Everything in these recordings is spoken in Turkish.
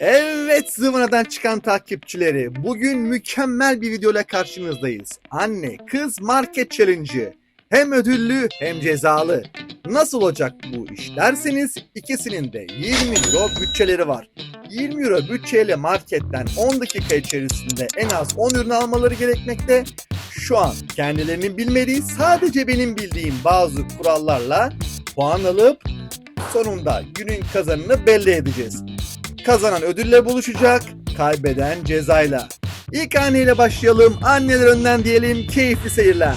Evet zıvanadan çıkan takipçileri. Bugün mükemmel bir videoyla karşınızdayız. Anne kız market challenge'ı. Hem ödüllü hem cezalı. Nasıl olacak bu iş derseniz ikisinin de 20 euro bütçeleri var. 20 euro bütçeyle marketten 10 dakika içerisinde en az 10 ürün almaları gerekmekte. Şu an kendilerinin bilmediği sadece benim bildiğim bazı kurallarla puan alıp sonunda günün kazanını belli edeceğiz. Kazanan ödülle buluşacak, kaybeden cezayla. İlk anneyle başlayalım. Anneler önden diyelim. Keyifli seyirler.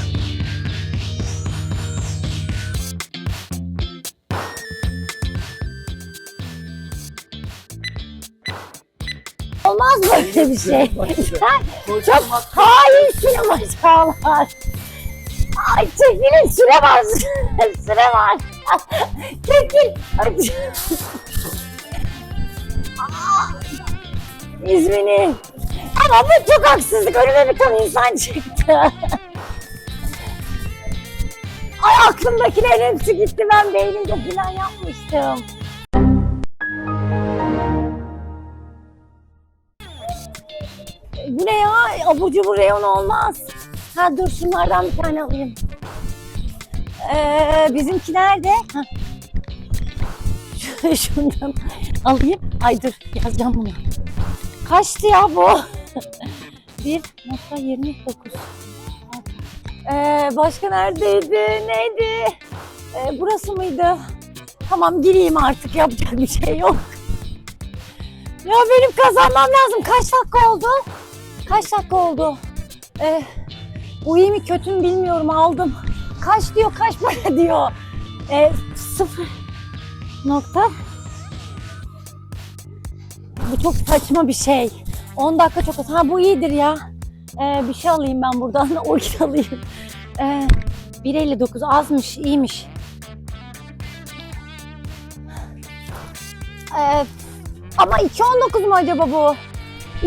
Olmaz böyle bir şey. Çok hainsin maşallah. Ay çekilin süre var. süre var. Çekil. İzmini. Ama bu çok haksızlık. Önüme bir tane insan çıktı. Ay aklımdakilerin hepsi gitti. Ben beynimde plan yapmıştım. Bu ne ya? Abur cubur reyon olmaz. Ha dur şunlardan bir tane alayım. Ee, bizimki nerede? Şundan alayım. Ay dur yazacağım bunu. Kaçtı ya bu? 1.29 ee, Başka neredeydi? Neydi? Ee, burası mıydı? Tamam gireyim artık yapacak bir şey yok. Ya benim kazanmam lazım. Kaç dakika oldu? Kaç dakika oldu? Ee, bu iyi mi kötü mü bilmiyorum aldım. Kaç diyor kaç para diyor. Ee, sıfır nokta. Bu çok saçma bir şey. 10 dakika çok az. Ha bu iyidir ya. Ee, bir şey alayım ben buradan. Orkid alayım. Ee, 1.59 azmış iyiymiş. Ee, ama 2.19 mu acaba bu?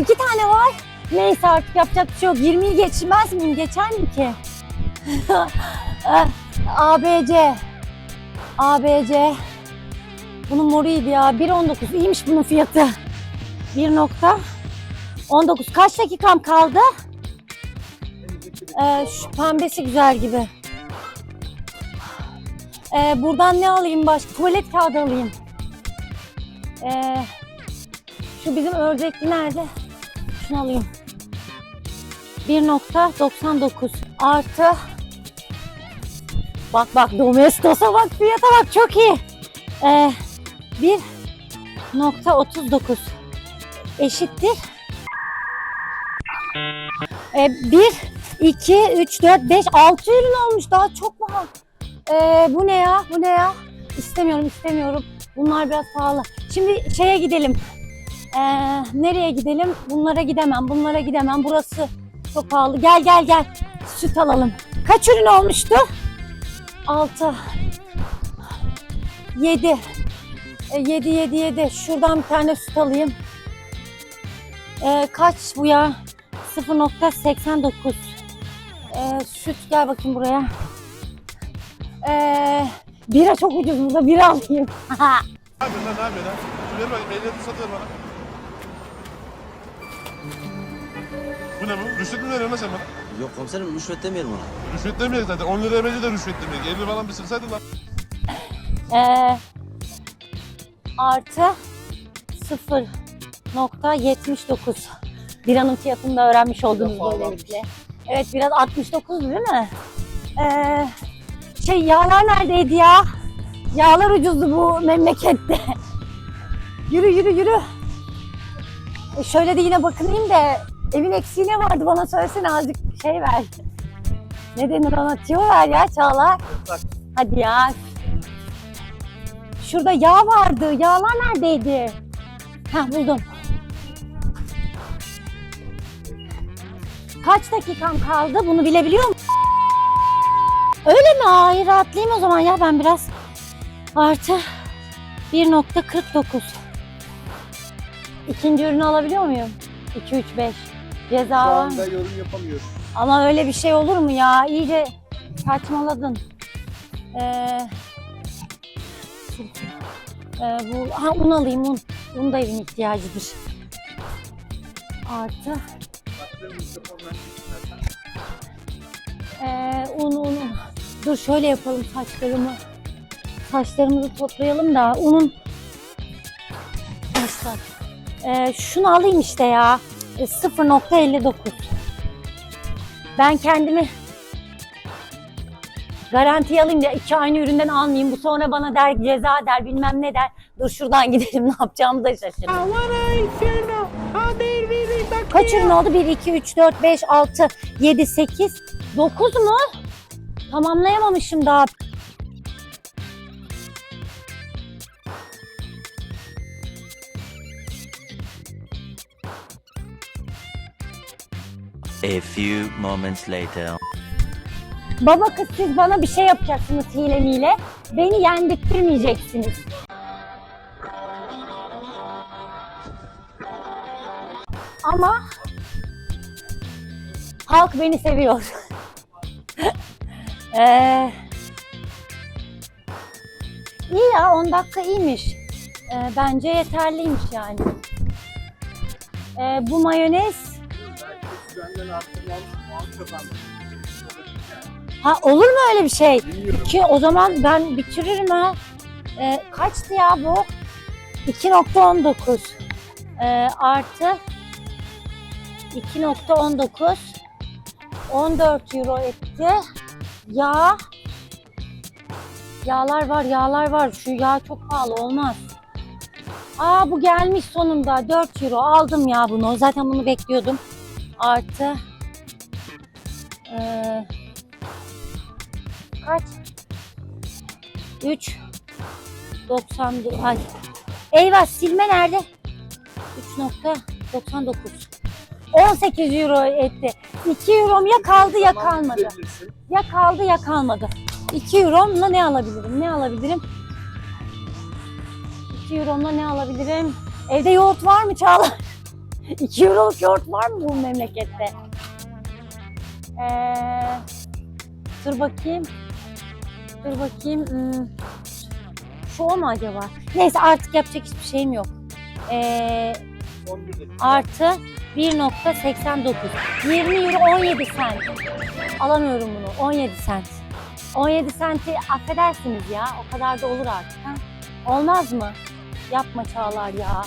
İki tane var. Neyse artık yapacak bir şey yok. 20'yi geçmez miyim? Geçer mi ki? ABC. ABC. Bunun moruydu ya. 1.19. İyiymiş bunun fiyatı. 1.19. Kaç dakikam kaldı? Ee, şu pembesi güzel gibi. Ee, buradan ne alayım başka? Tuvalet kağıdı alayım. Ee, şu bizim ördekli nerede? Şunu alayım. 1.99 artı Bak bak Domestos'a bak fiyata bak çok iyi. Ee, 1.39 eşittir. Ee, 1, 2, 3, 4, 5, 6 ürün olmuş daha çok pahalı. Ee, bu ne ya? Bu ne ya? İstemiyorum istemiyorum. Bunlar biraz pahalı. Şimdi şeye gidelim. Ee, nereye gidelim? Bunlara gidemem, bunlara gidemem. Burası çok pahalı. Gel gel gel. Süt alalım. Kaç ürün olmuştu? 6 7 7 7 7 Şuradan bir tane süt alayım. Ee, kaç bu ya? 0.89 ee, Süt gel bakayım buraya. Ee, bira çok ucuz burada. Bira alayım. Ne yapıyorsun lan ne yapıyorsun lan? Şu ver bakayım satıyor bana. Bu ne bu? Rüşvet mi veriyorsun lan sen bana? Yok komiserim rüşvet demeyelim ona. Rüşvet demeyiz zaten. 10 liraya bence de rüşvet demeyiz. 50 falan bir sırsaydın lan. Ee, artı 0.79 Biranın fiyatını da öğrenmiş oldunuz böylelikle. Evet biraz 69 değil mi? Ee, şey yağlar neredeydi ya? Yağlar ucuzdu bu memlekette. yürü yürü yürü. E şöyle de yine bakınayım da evin eksiği ne vardı bana söylesene azıcık şey ver. Ne denir ona? Ver ya Çağlar. Hadi ya Şurada yağ vardı. Yağlar neredeydi? Heh buldum. Kaç dakikam kaldı? Bunu bilebiliyor musun? Öyle mi? Hayır rahatlayayım o zaman ya ben biraz. Artı 1.49. İkinci ürünü alabiliyor muyum? 2, 3, 5. Ceza Şu var mı? anda yorum yapamıyorum. Ama öyle bir şey olur mu ya? İyice saçmaladın. Ee, Ee, bu, ha un alayım un. Un da evin ihtiyacıdır. Artı ee, un un. Dur şöyle yapalım saçlarımı. Saçlarımızı toplayalım da unun Başlar. Ee, şunu alayım işte ya. Ee, 0.59. Ben kendimi garantiye alayım da iki aynı üründen almayayım. Bu sonra bana der ceza der bilmem ne der. Dur şuradan gidelim ne yapacağımı da şaşırırım. Kaç ürün oldu? 1, 2, 3, 4, 5, 6, 7, 8, 9 mu? Tamamlayamamışım daha. A few moments later. Baba kız siz bana bir şey yapacaksınız hile miyle. Beni yendirtmeyeceksiniz. Ama halk beni seviyor. ee, iyi ya 10 dakika iyiymiş. Ee, bence yeterliymiş yani. Ee, bu mayonez Ha olur mu öyle bir şey? Bilmiyorum. Ki o zaman ben bitiririm ha. Ee, kaçtı ya bu? 2.19 ee, artı 2.19 14 euro etti. Yağ Yağlar var, yağlar var. Şu yağ çok pahalı olmaz. Aa bu gelmiş sonunda. 4 euro aldım ya bunu. Zaten bunu bekliyordum. Artı ee, kaç? 3 90 ay. Eyvah silme nerede? 3.99 18 euro etti. 2 eurom ya kaldı ya kalmadı. Ya kaldı ya kalmadı. 2 euromla ne alabilirim? Ne alabilirim? 2 euromla ne alabilirim? Evde yoğurt var mı Çağla? 2 euroluk yoğurt var mı bu memlekette? Ee, dur bakayım. Dur bakayım. Hmm. Şu o mu acaba? Neyse artık yapacak hiçbir şeyim yok. Ee, artı 1.89. 20 euro 17 sent. Alamıyorum bunu. 17 sent. 17 senti affedersiniz ya. O kadar da olur artık. Ha? Olmaz mı? Yapma Çağlar ya.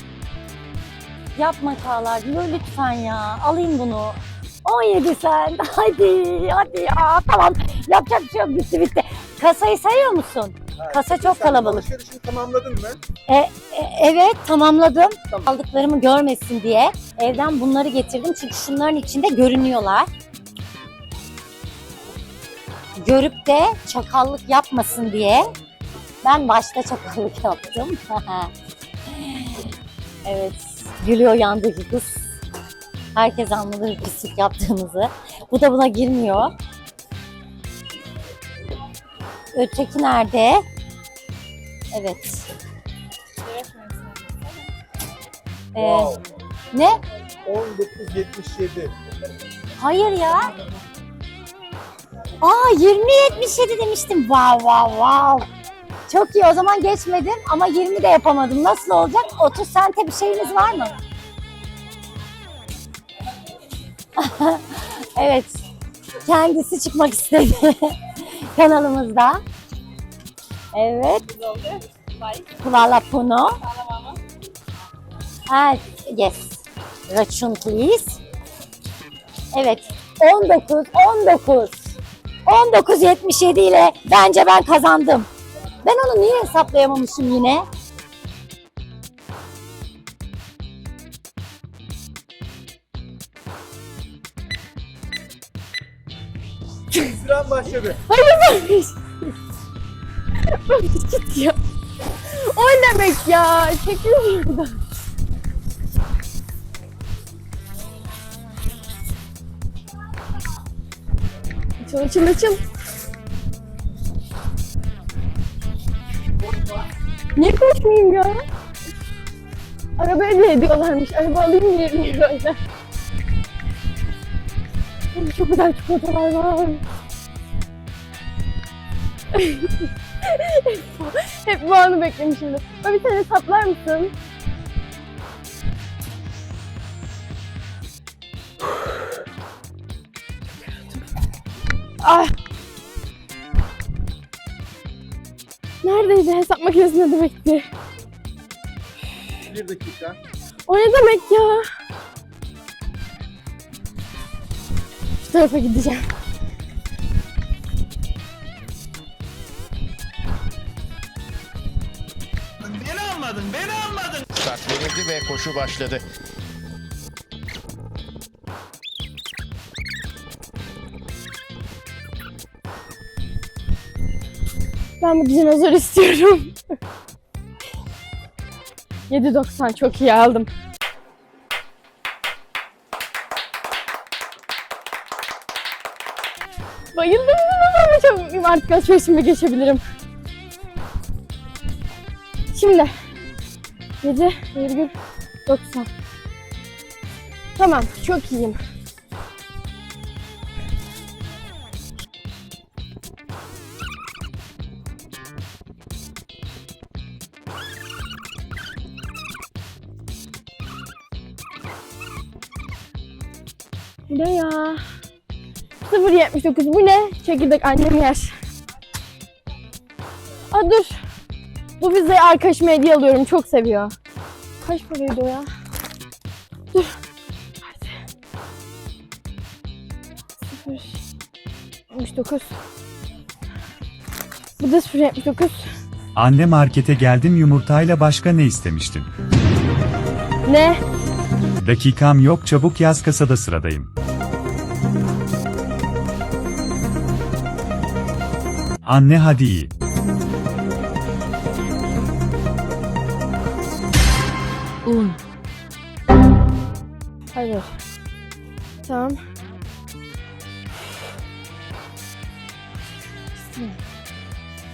Yapma Çağlar. Lütfen ya. Alayım bunu. 17 sent. Hadi. Hadi ya. Tamam. Yapacak bir şey yok. Bitti bitti. Kasayı sayıyor musun? Kasa çok Sen kalabalık. Alışverişini tamamladın mı? E, evet tamamladım. Tamam. Aldıklarımı görmesin diye evden bunları getirdim. Çünkü şunların içinde görünüyorlar. Görüp de çakallık yapmasın diye ben başta çakallık yaptım. evet gülüyor yandaki kız. Herkes anladı pislik yaptığımızı. Bu da buna girmiyor. Öteki nerede? Evet. Ee, Wow. ne? 1977. Hayır ya. Aa 20.77 demiştim. Wow wow wow. Çok iyi o zaman geçmedim ama 20 de yapamadım. Nasıl olacak? 30 sente bir şeyiniz var mı? evet. Kendisi çıkmak istedi kanalımızda. Evet. Hvala puno. Ha, yes. Raçun please. Evet. 19, 19. 19.77 ile bence ben kazandım. Ben onu niye hesaplayamamışım yine? Süren başladı. Hayır Git ya. O ne demek ya? Çekiyorum buradan. Açıl açıl açıl. Niye koşmayayım ya? Araba hediye ediyorlarmış. Araba alayım diye bir öyle. Ay, Çok güzel çikolatalar var. Hep bu anı beklemişimdir. Böyle bir tane saplar mısın? ah! Neredeydi hesap makinesi ne demekti? Bir dakika. O ne demek ya? Şu tarafa gideceğim. Ve koşu başladı. Ben bu dinozor istiyorum. 7.90 çok iyi aldım. Bayıldım ama çok artık alışverişime geçebilirim. Şimdi 7,90 Tamam çok iyiyim. Ne ya? 0.79 bu ne? Çekirdek annem yer. Aa dur. Bu pizzayı arkadaşıma hediye alıyorum. Çok seviyor. Kaç paraydı o ya? Dur. Hadi. 0.79 Bu da 0.79 Anne markete geldim yumurtayla başka ne istemiştin? Ne? Dakikam yok çabuk yaz kasada sıradayım. Anne hadi iyi. Un. Hayır. Tamam.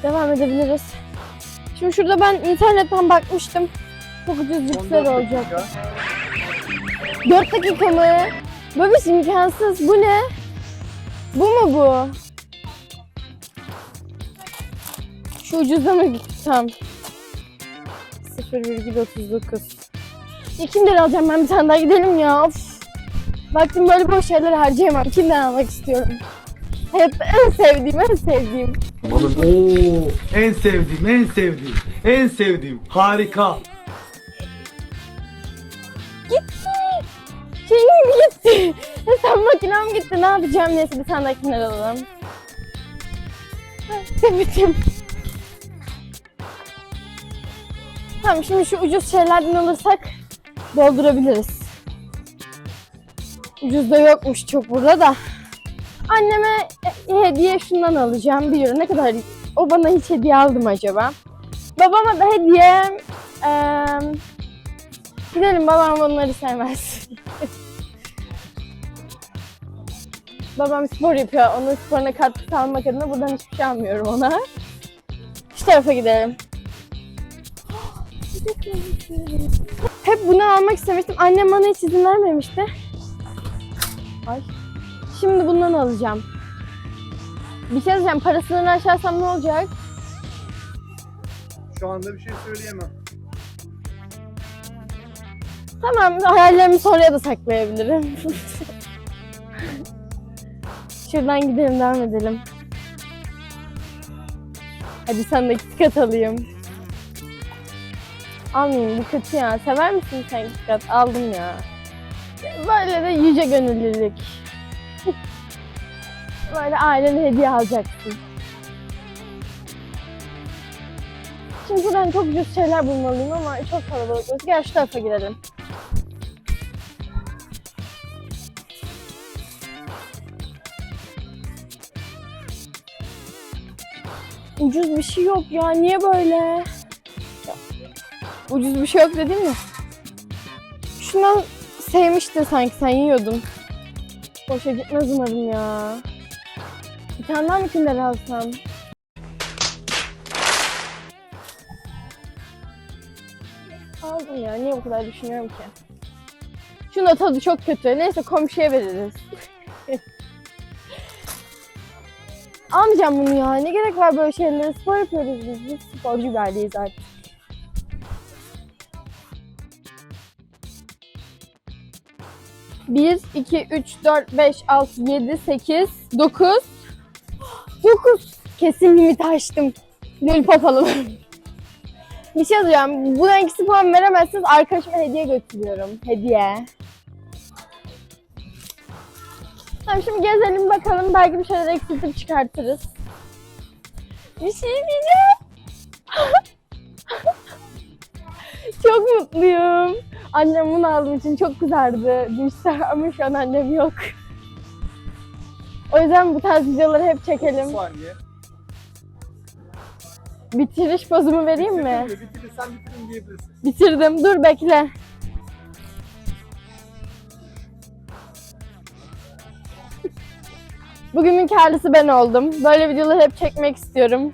Devam edebiliriz. Şimdi şurada ben internetten bakmıştım. Çok ucuz cipsler olacak. 4 dakika mı? Babiş imkansız. Bu ne? Bu mu bu? Şu ucuza mı gitsem? 0,39 İkinden alacağım ben bir tane daha gidelim ya. Of. Vaktim böyle boş şeyler harcayamam. İkinden almak istiyorum. Hep en sevdiğim, en sevdiğim. Oo, en sevdiğim, en sevdiğim, en sevdiğim. Harika. Gitti. Şeyim gitti. Hesap makinem gitti. Ne yapacağım? Neyse bir tane daha ikinden alalım. Heh, Sevitim. Tamam şimdi şu ucuz şeylerden alırsak doldurabiliriz. Ucuz da yokmuş çok burada da. Anneme e, hediye şundan alacağım. Bir euro ne kadar o bana hiç hediye aldı mı acaba? Babama da hediye eee Gidelim babam bunları sevmez. babam spor yapıyor. Onun sporuna katkı sağlamak adına buradan hiçbir şey almıyorum ona. Şu tarafa gidelim. Hep bunu almak istemiştim. Annem bana hiç izin vermemişti. Ay. Şimdi bundan alacağım. Bir şey diyeceğim. Parasını aşarsam ne olacak? Şu anda bir şey söyleyemem. Tamam, hayallerimi sonraya da saklayabilirim. Şuradan gidelim, devam edelim. Hadi sen de KitKat alayım. Almayayım, bu kötü ya. Sever misin sen KitKat? Aldım ya. Böyle de yüce gönüllülük. Böyle ailene hediye alacaksın. Şimdi buradan çok ucuz şeyler bulmalıyım ama çok kalabalık. Gel şu tarafa girelim. Ucuz bir şey yok ya. Niye böyle? Ya, Ucuz bir şey yok dedim mi? Şundan sevmiştin sanki sen yiyordun. Boşa gitmez umarım ya. Bir tane daha mı kinder alsam? Aldım ya. Niye bu kadar düşünüyorum ki? Şunun tadı çok kötü. Neyse komşuya veririz. Almayacağım bunu ya. Ne gerek var böyle şeylere? Spor yapıyoruz biz. Biz sporcu bir aileyiz artık. Bir, iki, üç, dört, beş, altı, yedi, sekiz, dokuz, 69 kesin limiti aştım. Lollipop alalım. bir şey söyleyeceğim. Buna eksi puan veremezsiniz. Arkadaşıma hediye götürüyorum. Hediye. Tamam şimdi gezelim bakalım. Belki bir şeyler eksiltip çıkartırız. Bir şey diyeceğim. çok mutluyum. Annem bunu aldığım için çok kızardı. Gülse ama şu an annem yok. O yüzden bu tarz videoları hep çekelim. saniye. Bitiriş pozumu vereyim mi? Bitirirsen bitirin diyebilirsin. Bitirdim. Dur bekle. Bugünün karlısı ben oldum. Böyle videoları hep çekmek istiyorum.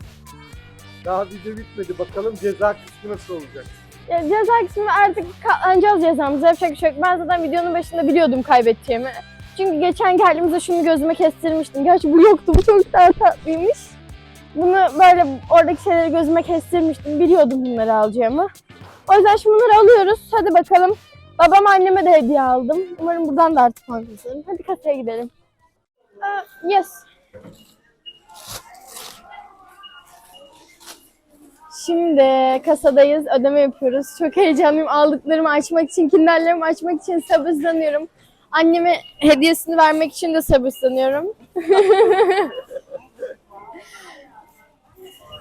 Daha video bitmedi. Bakalım ceza kısmı nasıl olacak? Ceza kısmı artık katlanacağız cezamıza. Yapacak bir şey yok. Ben zaten videonun başında biliyordum kaybedeceğimi. Çünkü geçen geldiğimizde şunu gözüme kestirmiştim. Gerçi bu yoktu. Bu çok daha tatlıymış. Bunu böyle oradaki şeyleri gözüme kestirmiştim. Biliyordum bunları alacağımı. O yüzden şimdi bunları alıyoruz. Hadi bakalım. Babam anneme de hediye aldım. Umarım buradan da artık puan kazanırım. Hadi kasaya gidelim. Aa, yes. Şimdi kasadayız. Ödeme yapıyoruz. Çok heyecanlıyım. Aldıklarımı açmak için, kinderlerimi açmak için sabırsızlanıyorum. Anneme hediyesini vermek için de sabırsızlanıyorum.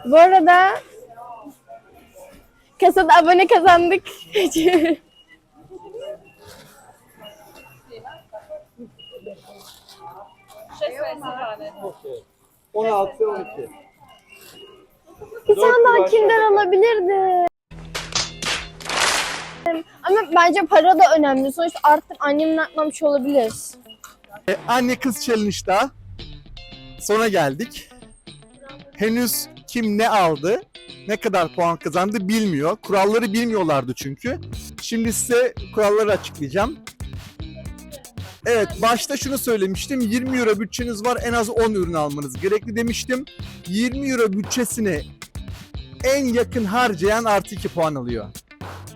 Bu arada kasada abone kazandık. 16 12. Bir tane daha kinder alabilirdim. Ama bence para da önemli. Sonuçta artık annemin atmamış olabilir. E, anne kız challenge'da sona geldik. Henüz kim ne aldı, ne kadar puan kazandı bilmiyor. Kuralları bilmiyorlardı çünkü. Şimdi size kuralları açıklayacağım. Evet, başta şunu söylemiştim. 20 euro bütçeniz var, en az 10 ürün almanız gerekli demiştim. 20 euro bütçesini en yakın harcayan artı 2 puan alıyor.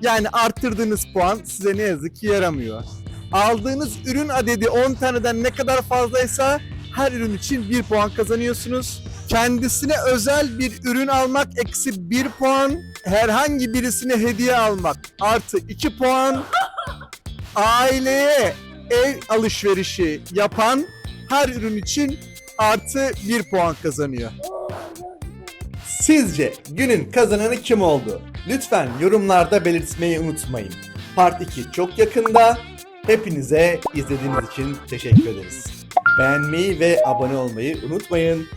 Yani arttırdığınız puan size ne yazık ki yaramıyor. Aldığınız ürün adedi 10 taneden ne kadar fazlaysa her ürün için 1 puan kazanıyorsunuz. Kendisine özel bir ürün almak eksi 1 puan. Herhangi birisine hediye almak artı 2 puan. Aileye ev alışverişi yapan her ürün için artı 1 puan kazanıyor. Sizce günün kazananı kim oldu? Lütfen yorumlarda belirtmeyi unutmayın. Part 2 çok yakında. Hepinize izlediğiniz için teşekkür ederiz. Beğenmeyi ve abone olmayı unutmayın.